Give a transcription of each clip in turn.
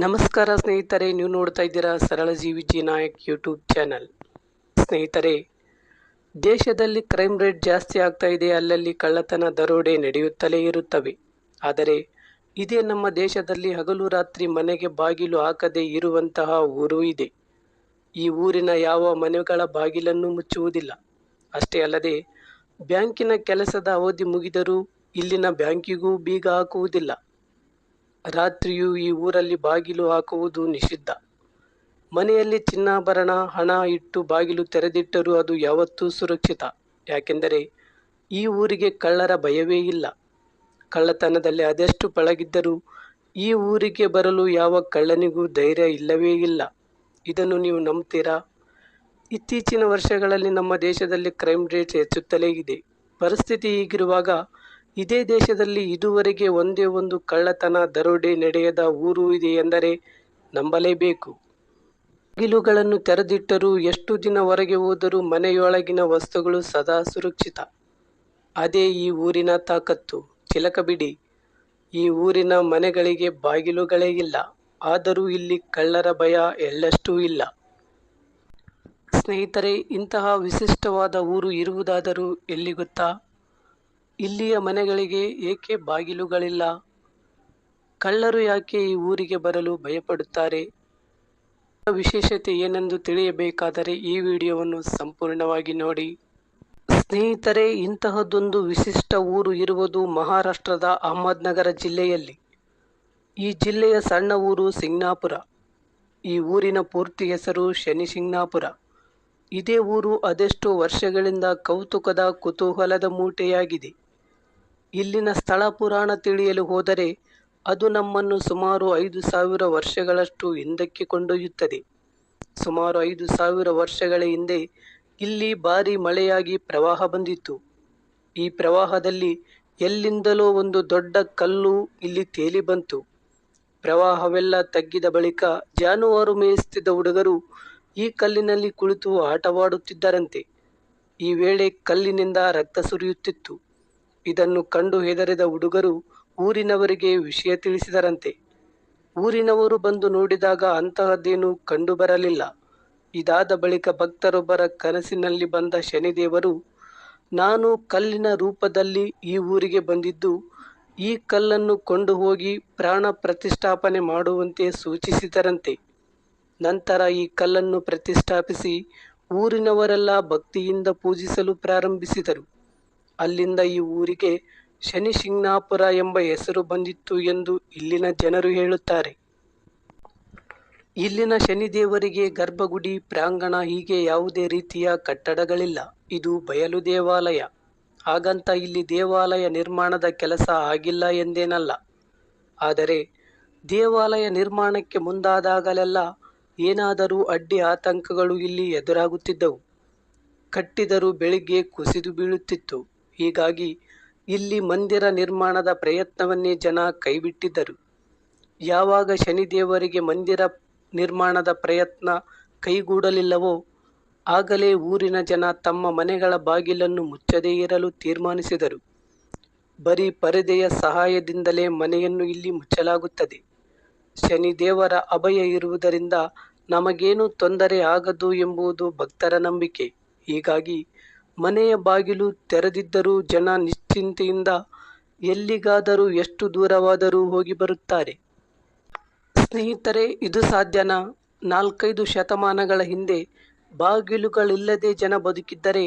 ನಮಸ್ಕಾರ ಸ್ನೇಹಿತರೆ, ನೀವು ನೋಡ್ತಾ ಇದ್ದೀರಾ ಸರಳ ಜೀವಿ ಜಿ ನಾಯಕ್ ಯೂಟ್ಯೂಬ್ ಚಾನಲ್ ಸ್ನೇಹಿತರೆ, ದೇಶದಲ್ಲಿ ಕ್ರೈಮ್ ರೇಟ್ ಜಾಸ್ತಿ ಆಗ್ತಾ ಇದೆ, ಅಲ್ಲಲ್ಲಿ ಕಳ್ಳತನ ದರೋಡೆ ನಡೆಯುತ್ತಲೇ ಇರುತ್ತವೆ. ಆದರೆ, ಇದೇ ನಮ್ಮ ದೇಶದಲ್ಲಿ ಹಗಲು ರಾತ್ರಿ ಮನೆಗೆ ಬಾಗಿಲು ಹಾಕದೇ ಇರುವಂತಹ ಊರು ಇದೆ. ಈ ಊರಿನ ಯಾವ ಮನೆಗಳ ಬಾಗಿಲನ್ನು ಮುಚ್ಚುವುದಿಲ್ಲ. ಅಷ್ಟೇ ಅಲ್ಲದೆ, ಬ್ಯಾಂಕಿನ ಕೆಲಸದ ಅವಧಿ ಮುಗಿದರೂ ಇಲ್ಲಿನ ಬ್ಯಾಂಕಿಗೂ ಬೀಗ ಹಾಕುವುದಿಲ್ಲ. ರಾತ್ರಿಯೂ ಈ ಊರಲ್ಲಿ ಬಾಗಿಲು ಹಾಕುವುದು ನಿಷಿದ್ಧ. ಮನೆಯಲ್ಲಿ ಚಿನ್ನಾಭರಣ, ಹಣ ಇಟ್ಟು ಬಾಗಿಲು ತೆರೆದಿಟ್ಟರೂ ಅದು ಯಾವತ್ತೂ ಸುರಕ್ಷಿತ. ಯಾಕೆಂದರೆ ಈ ಊರಿಗೆ ಕಳ್ಳರ ಭಯವೇ ಇಲ್ಲ. ಕಳ್ಳತನದಲ್ಲಿ ಅದೆಷ್ಟು ಪಳಗಿದ್ದರೂ ಈ ಊರಿಗೆ ಬರಲು ಯಾವ ಕಳ್ಳನಿಗೂ ಧೈರ್ಯ ಇಲ್ಲವೇ ಇಲ್ಲ. ಇದನ್ನು ನೀವು ನಂಬ್ತೀರಾ? ಇತ್ತೀಚಿನ ವರ್ಷಗಳಲ್ಲಿ ನಮ್ಮ ದೇಶದಲ್ಲಿ ಕ್ರೈಮ್ ರೇಟ್ ಹೆಚ್ಚುತ್ತಲೇ ಇದೆ. ಪರಿಸ್ಥಿತಿ ಹೀಗಿರುವಾಗ ಇದೇ ದೇಶದಲ್ಲಿ ಇದುವರೆಗೆ ಒಂದೇ ಒಂದು ಕಳ್ಳತನ, ದರೋಡೆ ನಡೆಯದ ಊರು ಇದೆ ಎಂದರೆ ನಂಬಲೇಬೇಕು. ಬಾಗಿಲುಗಳನ್ನು ತೆರೆದಿಟ್ಟರೂ ಎಷ್ಟು ದಿನ ಹೊರಗೆ ಹೋದರೂ ಮನೆಯೊಳಗಿನ ವಸ್ತುಗಳು ಸದಾ ಸುರಕ್ಷಿತ. ಅದೇ ಈ ಊರಿನ ತಾಕತ್ತು. ಚಿಲಕಬಿಡಿ. ಈ ಊರಿನ ಮನೆಗಳಿಗೆ ಬಾಗಿಲುಗಳೇ ಇಲ್ಲ. ಆದರೂ ಇಲ್ಲಿ ಕಳ್ಳರ ಭಯ ಎಳ್ಳಷ್ಟೂ ಇಲ್ಲ. ಸ್ನೇಹಿತರೆ, ಇಂತಹ ವಿಶಿಷ್ಟವಾದ ಊರು ಇರುವುದಾದರೂ ಎಲ್ಲಿ ಗೊತ್ತಾ? ಇಲ್ಲಿಯ ಮನೆಗಳಿಗೆ ಏಕೆ ಬಾಗಿಲುಗಳಿಲ್ಲ? ಕಳ್ಳರು ಯಾಕೆ ಈ ಊರಿಗೆ ಬರಲು ಭಯಪಡುತ್ತಾರೆ? ವಿಶೇಷತೆ ಏನೆಂದು ತಿಳಿಯಬೇಕಾದರೆ ಈ ವಿಡಿಯೋವನ್ನು ಸಂಪೂರ್ಣವಾಗಿ ನೋಡಿ. ಸ್ನೇಹಿತರೆ, ಇಂತಹದ್ದೊಂದು ವಿಶಿಷ್ಟ ಊರು ಇರುವುದು ಮಹಾರಾಷ್ಟ್ರದ ಅಹಮದ್ನಗರ ಜಿಲ್ಲೆಯಲ್ಲಿ. ಈ ಜಿಲ್ಲೆಯ ಸಣ್ಣ ಊರು ಸಿಂಗ್ನಾಪುರ. ಈ ಊರಿನ ಪೂರ್ತಿ ಹೆಸರು ಶನಿ ಸಿಂಗ್ನಾಪುರ ಇದೇ ಊರು ಅದೆಷ್ಟೋ ವರ್ಷಗಳಿಂದ ಕೌತುಕದ ಕುತೂಹಲದ ಮೂಟೆಯಾಗಿದೆ. ಇಲ್ಲಿನ ಸ್ಥಳ ಪುರಾಣ ತಿಳಿಯಲು ಹೋದರೆ ಅದು ನಮ್ಮನ್ನು ಸುಮಾರು ಐದು ಸಾವಿರ ವರ್ಷಗಳಷ್ಟು ಹಿಂದಕ್ಕೆ ಕೊಂಡೊಯ್ಯುತ್ತದೆ. ಸುಮಾರು ಐದು ಸಾವಿರ ವರ್ಷಗಳ ಹಿಂದೆ ಇಲ್ಲಿ ಭಾರಿ ಮಳೆಯಾಗಿ ಪ್ರವಾಹ ಬಂದಿತ್ತು. ಈ ಪ್ರವಾಹದಲ್ಲಿ ಎಲ್ಲಿಂದಲೋ ಒಂದು ದೊಡ್ಡ ಕಲ್ಲು ಇಲ್ಲಿ ತೇಲಿ ಬಂತು. ಪ್ರವಾಹವೆಲ್ಲ ತಗ್ಗಿದ ಬಳಿಕ ಜಾನುವಾರು ಮೇಯಿಸುತ್ತಿದ್ದ ಹುಡುಗರು ಈ ಕಲ್ಲಿನಲ್ಲಿ ಕುಳಿತು ಆಟವಾಡುತ್ತಿದ್ದರಂತೆ. ಈ ವೇಳೆ ಕಲ್ಲಿನಿಂದ ರಕ್ತ ಸುರಿಯುತ್ತಿತ್ತು. ಇದನ್ನು ಕಂಡು ಹೆದರಿದ ಹುಡುಗರು ಊರಿನವರಿಗೆ ವಿಷಯ ತಿಳಿಸಿದರಂತೆ. ಊರಿನವರು ಬಂದು ನೋಡಿದಾಗ ಅಂತಹದೇನೂ ಕಂಡು ಬರಲಿಲ್ಲ. ಇದಾದ ಬಳಿಕ ಭಕ್ತರೊಬ್ಬರ ಕನಸಿನಲ್ಲಿ ಬಂದ ಶನಿದೇವರು, ನಾನು ಕಲ್ಲಿನ ರೂಪದಲ್ಲಿ ಈ ಊರಿಗೆ ಬಂದಿದ್ದು, ಈ ಕಲ್ಲನ್ನು ಕೊಂಡು ಹೋಗಿ ಪ್ರಾಣ ಪ್ರತಿಷ್ಠಾಪನೆ ಮಾಡುವಂತೆ ಸೂಚಿಸಿದರಂತೆ. ನಂತರ ಈ ಕಲ್ಲನ್ನು ಪ್ರತಿಷ್ಠಾಪಿಸಿ ಊರಿನವರೆಲ್ಲ ಭಕ್ತಿಯಿಂದ ಪೂಜಿಸಲು ಪ್ರಾರಂಭಿಸಿದರು. ಅಲ್ಲಿಂದ ಈ ಊರಿಗೆ ಶನಿ ಶಿಂಗ್ನಾಪುರ ಎಂಬ ಹೆಸರು ಬಂದಿತ್ತು ಎಂದು ಇಲ್ಲಿನ ಜನರು ಹೇಳುತ್ತಾರೆ. ಇಲ್ಲಿನ ಶನಿ ದೇವರಿಗೆ ಗರ್ಭಗುಡಿ, ಪ್ರಾಂಗಣ ಹೀಗೆ ಯಾವುದೇ ರೀತಿಯ ಕಟ್ಟಡಗಳಿಲ್ಲ. ಇದು ಬಯಲು ದೇವಾಲಯ. ಹಾಗಂತ ಇಲ್ಲಿ ದೇವಾಲಯ ನಿರ್ಮಾಣದ ಕೆಲಸ ಆಗಿಲ್ಲ ಎಂದೇನಲ್ಲ. ಆದರೆ ದೇವಾಲಯ ನಿರ್ಮಾಣಕ್ಕೆ ಮುಂದಾದಾಗಲೆಲ್ಲ ಏನಾದರೂ ಅಡ್ಡಿ ಆತಂಕಗಳು ಇಲ್ಲಿ ಎದುರಾಗುತ್ತಿದ್ದವು. ಕಟ್ಟಿದರೂ ಬೆಳಿಗ್ಗೆ ಕುಸಿದು ಬೀಳುತ್ತಿತ್ತು. ಹೀಗಾಗಿ ಇಲ್ಲಿ ಮಂದಿರ ನಿರ್ಮಾಣದ ಪ್ರಯತ್ನವನ್ನೇ ಜನ ಕೈಬಿಟ್ಟಿದ್ದರು. ಯಾವಾಗ ಶನಿದೇವರಿಗೆ ಮಂದಿರ ನಿರ್ಮಾಣದ ಪ್ರಯತ್ನ ಕೈಗೂಡಲಿಲ್ಲವೋ, ಆಗಲೇ ಊರಿನ ಜನ ತಮ್ಮ ಮನೆಗಳ ಬಾಗಿಲನ್ನು ಮುಚ್ಚದೇ ಇರಲು ತೀರ್ಮಾನಿಸಿದರು. ಬರೀ ಪರದೆಯ ಸಹಾಯದಿಂದಲೇ ಮನೆಯನ್ನು ಇಲ್ಲಿ ಮುಚ್ಚಲಾಗುತ್ತದೆ. ಶನಿದೇವರ ಅಭಯ ಇರುವುದರಿಂದ ನಮಗೇನು ತೊಂದರೆ ಆಗದು ಎಂಬುದು ಭಕ್ತರ ನಂಬಿಕೆ. ಹೀಗಾಗಿ ಮನೆಯ ಬಾಗಿಲು ತೆರೆದಿದ್ದರೂ ಜನ ನಿಶ್ಚಿಂತೆಯಿಂದ ಎಲ್ಲಿಗಾದರೂ ಎಷ್ಟು ದೂರವಾದರೂ ಹೋಗಿ ಬರುತ್ತಾರೆ. ಸ್ನೇಹಿತರೆ, ಇದು ಸಾಧ್ಯನಾ? ನಾಲ್ಕೈದು ಶತಮಾನಗಳ ಹಿಂದೆ ಬಾಗಿಲುಗಳಿಲ್ಲದೆ ಜನ ಬದುಕಿದ್ದರೆ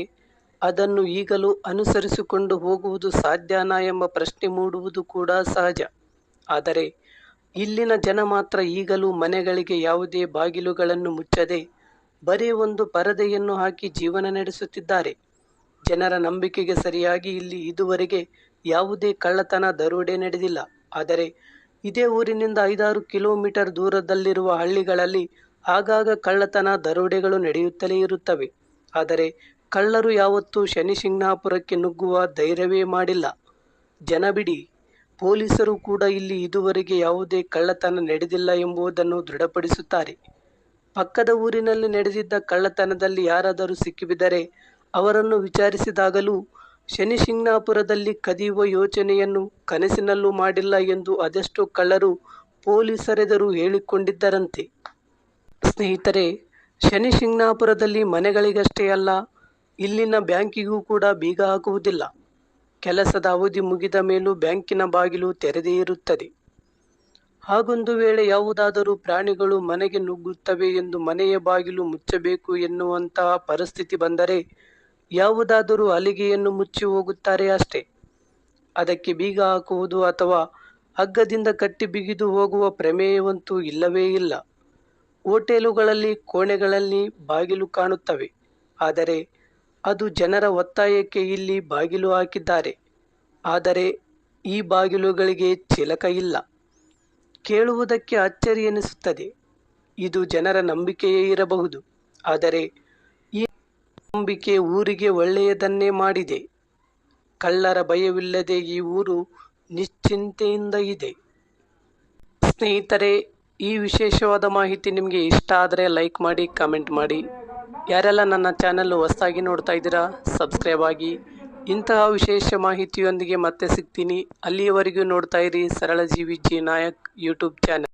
ಅದನ್ನು ಈಗಲೂ ಅನುಸರಿಸಿಕೊಂಡು ಹೋಗುವುದು ಸಾಧ್ಯನಾ ಎಂಬ ಪ್ರಶ್ನೆ ಮೂಡುವುದು ಕೂಡ ಸಹಜ. ಆದರೆ ಇಲ್ಲಿನ ಜನ ಮಾತ್ರ ಈಗಲೂ ಮನೆಗಳಿಗೆ ಯಾವುದೇ ಬಾಗಿಲುಗಳನ್ನು ಮುಚ್ಚದೆ ಬರೀ ಒಂದು ಪರದೆಯನ್ನು ಹಾಕಿ ಜೀವನ ನಡೆಸುತ್ತಿದ್ದಾರೆ. ಜನರ ನಂಬಿಕೆಗೆ ಸರಿಯಾಗಿ ಇಲ್ಲಿ ಇದುವರೆಗೆ ಯಾವುದೇ ಕಳ್ಳತನ, ದರೋಡೆ ನಡೆದಿಲ್ಲ. ಆದರೆ ಇದೇ ಊರಿನಿಂದ ಐದಾರು ಕಿಲೋಮೀಟರ್ ದೂರದಲ್ಲಿರುವ ಹಳ್ಳಿಗಳಲ್ಲಿ ಆಗಾಗ ಕಳ್ಳತನ, ದರೋಡೆಗಳು ನಡೆಯುತ್ತಲೇ ಇರುತ್ತವೆ. ಆದರೆ ಕಳ್ಳರು ಯಾವತ್ತೂ ಶನಿ ಶಿಂಗ್ನಾಪುರಕ್ಕೆ ನುಗ್ಗುವ ಧೈರ್ಯವೇ ಮಾಡಿಲ್ಲ. ಜನ ಬಿಡಿ, ಪೊಲೀಸರು ಕೂಡ ಇಲ್ಲಿ ಇದುವರೆಗೆ ಯಾವುದೇ ಕಳ್ಳತನ ನಡೆದಿಲ್ಲ ಎಂಬುದನ್ನು ದೃಢಪಡಿಸುತ್ತಾರೆ. ಪಕ್ಕದ ಊರಿನಲ್ಲಿ ನಡೆದಿದ್ದ ಕಳ್ಳತನದಲ್ಲಿ ಯಾರಾದರೂ ಸಿಕ್ಕಿಬಿದ್ದರೆ ಅವರನ್ನು ವಿಚಾರಿಸಿದಾಗಲೂ ಶನಿ ಶಿಂಗ್ನಾಪುರದಲ್ಲಿ ಕದಿಯುವ ಯೋಚನೆಯನ್ನು ಕನಸಿನಲ್ಲೂ ಮಾಡಿಲ್ಲ ಎಂದು ಅದೆಷ್ಟೋ ಕಳ್ಳರು ಪೊಲೀಸರೆದರು ಹೇಳಿಕೊಂಡಿದ್ದರಂತೆ. ಸ್ನೇಹಿತರೆ ಶನಿಶಿಂಗಣಾಪುರದಲ್ಲಿ ಮನೆಗಳಿಗಷ್ಟೇ ಅಲ್ಲ, ಇಲ್ಲಿನ ಬ್ಯಾಂಕಿಗೂ ಕೂಡ ಬೀಗ ಹಾಕುವುದಿಲ್ಲ. ಕೆಲಸದ ಅವಧಿ ಮುಗಿದ ಮೇಲೂ ಬ್ಯಾಂಕಿನ ಬಾಗಿಲು ತೆರೆದೇ ಇರುತ್ತದೆ. ಹಾಗೊಂದು ವೇಳೆ ಯಾವುದಾದರೂ ಪ್ರಾಣಿಗಳು ಮನೆಗೆ ನುಗ್ಗುತ್ತವೆ ಎಂದು ಮನೆಯ ಬಾಗಿಲು ಮುಚ್ಚಬೇಕು ಎನ್ನುವಂತಹ ಪರಿಸ್ಥಿತಿ ಬಂದರೆ ಯಾವುದಾದರೂ ಹಲಿಗೆಯನ್ನು ಮುಚ್ಚಿ ಹೋಗುತ್ತಾರೆ ಅಷ್ಟೇ. ಅದಕ್ಕೆ ಬೀಗ ಹಾಕುವುದು ಅಥವಾ ಹಗ್ಗದಿಂದ ಕಟ್ಟಿ ಬಿಗಿದು ಹೋಗುವ ಪ್ರಮೇಯವಂತೂ ಇಲ್ಲವೇ ಇಲ್ಲ. ಹೋಟೆಲುಗಳಲ್ಲಿ, ಕೋಣೆಗಳಲ್ಲಿ ಬಾಗಿಲು ಕಾಣುತ್ತವೆ. ಆದರೆ ಅದು ಜನರ ಒತ್ತಾಯಕ್ಕೆ ಇಲ್ಲಿ ಬಾಗಿಲು ಹಾಕಿದ್ದಾರೆ. ಆದರೆ ಈ ಬಾಗಿಲುಗಳಿಗೆ ಚಿಲಕ ಇಲ್ಲ. ಕೇಳುವುದಕ್ಕೆ ಅಚ್ಚರಿ ಎನಿಸುತ್ತದೆ. ಇದು ಜನರ ನಂಬಿಕೆಯೇ ಇರಬಹುದು. ಆದರೆ ನಂಬಿಕೆ ಊರಿಗೆ ಒಳ್ಳೆಯದನ್ನೇ ಮಾಡಿದೆ. ಕಳ್ಳರ ಭಯವಿಲ್ಲದೆ ಈ ಊರು ನಿಶ್ಚಿಂತೆಯಿಂದ ಇದೆ. ಸ್ನೇಹಿತರೆ, ಈ ವಿಶೇಷವಾದ ಮಾಹಿತಿ ನಿಮಗೆ ಇಷ್ಟ ಆದರೆ ಲೈಕ್ ಮಾಡಿ, ಕಮೆಂಟ್ ಮಾಡಿ. ಯಾರೆಲ್ಲ ನನ್ನ ಚಾನಲ್ ಹೊಸದಾಗಿ ನೋಡ್ತಾ ಇದ್ದೀರಾ, ಸಬ್ಸ್ಕ್ರೈಬ್ ಆಗಿ. ಇಂತಹ ವಿಶೇಷ ಮಾಹಿತಿಯೊಂದಿಗೆ ಮತ್ತೆ ಸಿಗ್ತೀನಿ. ಅಲ್ಲಿಯವರೆಗೂ ನೋಡ್ತಾ ಇರಿ ಸರಳ ಜೀವಿ ಜಿ ನಾಯಕ್ ಯೂಟ್ಯೂಬ್ ಚಾನಲ್.